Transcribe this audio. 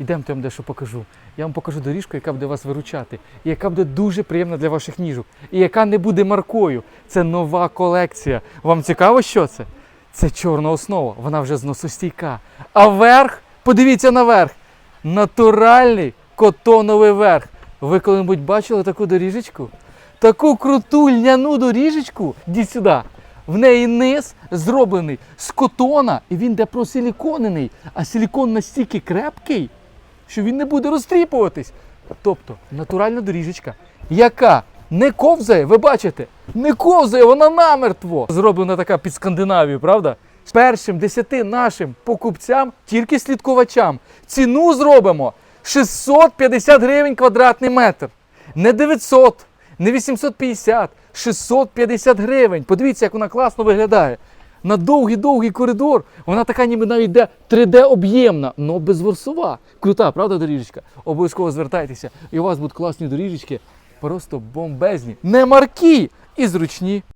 Ідемте, я вам дещо покажу. Я вам покажу доріжку, яка буде вас виручати, і яка буде дуже приємна для ваших ніжок, і яка не буде маркою. Це нова колекція. Вам цікаво, що це? Це чорна основа, вона вже зносостійка. А верх, подивіться наверх, натуральний котоновий верх. Ви коли-небудь бачили таку доріжечку? Таку круту льняну доріжечку? Діть сюди. В неї низ зроблений з котона, і він де просиліконений, а силікон настільки крепкий, що він не буде розтріпуватись. Тобто натуральна доріжечка, яка не ковзає, ви бачите, не ковзає, вона намертво. Зроблена така під Скандинавію, правда? Першим десяти нашим покупцям, тільки слідкувачам, ціну зробимо 650 гривень квадратний метр. Не 900, не 850, 650 гривень. Подивіться, як вона класно виглядає. На довгий-довгий коридор. Вона така ніби навіть йде 3D-об'ємна, але безворсова. Крута, правда, доріжечка? Обов'язково звертайтеся, і у вас будуть класні доріжечки, просто бомбезні, не маркі і зручні.